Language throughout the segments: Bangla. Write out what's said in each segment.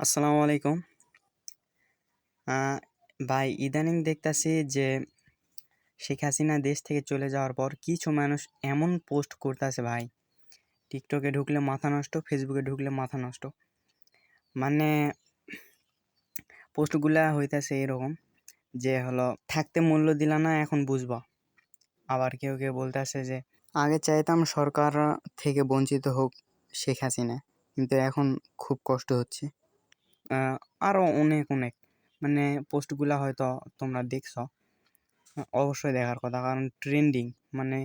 আসসালামু আলাইকুম। ভাই, ইদানিং দেখতাছি যে শেখ হাসিনা দেশ থেকে চলে যাওয়ার পর কিছু মানুষ এমন পোস্ট করতেছে ভাই। টিকটকে ঢুকলে মাথা নষ্ট, ফেসবুকে ঢুকলে মাথা নষ্ট। মানে পোস্টগুলা হইতাছে এরকম যে হলো, থাকতে মূল্য দিলা না, এখন বুঝবা। আবার কেউ কেউ বলতেছে যে, আগে চাইতাম সরকার থেকে বঞ্চিত হোক শেখ হাসিনা, কিন্তু এখন খুব কষ্ট হচ্ছে। আহ, আরও অনেক অনেক। মানে পোস্টগুলা হয়তো তোমরা দেখছ। অবশ্যই দেখার কথা। কারণ ট্রেন্ডিং। মানে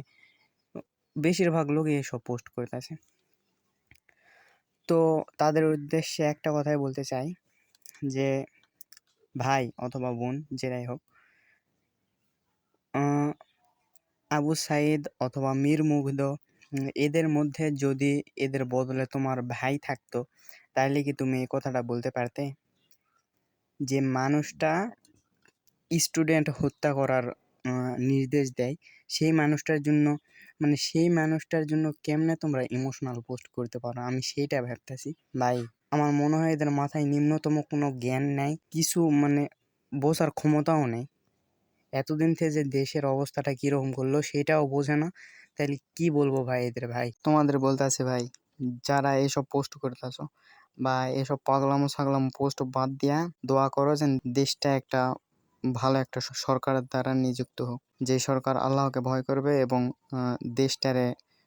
বেশিরভাগ লোকই এসব পোস্ট করতেছে। তো তাদের উদ্দেশ্যে একটা কথাই বলতে চাই। যে ভাই অথবা বোন যেটাই হোক আবু সাইদ অথবা মীর মুগ্ধ এদের মধ্যে যদি এদের বদলে তোমার ভাই থাকতো তাহলে কি তুমি এই কথাটা বলতে পারতে? যে মানুষটা স্টুডেন্ট হত্যা করার নির্দেশ দেয়, সেই মানুষটার জন্য মানে সেই মানুষটার জন্য কেমনে তোমরা ইমোশনাল পোস্ট করতে পারো? আমি সেইটা ভাবতেছি। ভাই, আমার মনে হয় এদের মাথায় নিম্নতম কোনো জ্ঞান নাই, কিছু মানে বোঝার ক্ষমতাও নেই। এতদিন থেকে যে দেশের অবস্থাটা কীরকম করল সেটাও বোঝে না। তাহলে কি বলব ভাই এদের ভাই? তোমাদের বলতে আছে ভাই, যারা এসব পোস্ট করতেছো বা এসব পাগলামো ছাগলামো পোস্ট বাদ দিয়া দোয়া করো যেন দেশটা একটা ভালো একটা সরকারের দ্বারা নিযুক্ত হোক। যে সরকার আল্লাহকে ভয় করবে এবং দেশটারে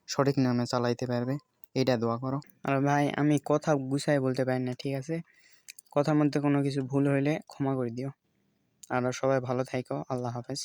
সঠিক নামে চালাইতে পারবে, এটা দোয়া করো। আর ভাই, আমি কথা গুছাই বলতে পারি না, ঠিক আছে? কথার মধ্যে কোনো কিছু ভুল হইলে ক্ষমা করে দিও। আর সবাই ভালো থাইকো, আল্লাহ হাফেজ।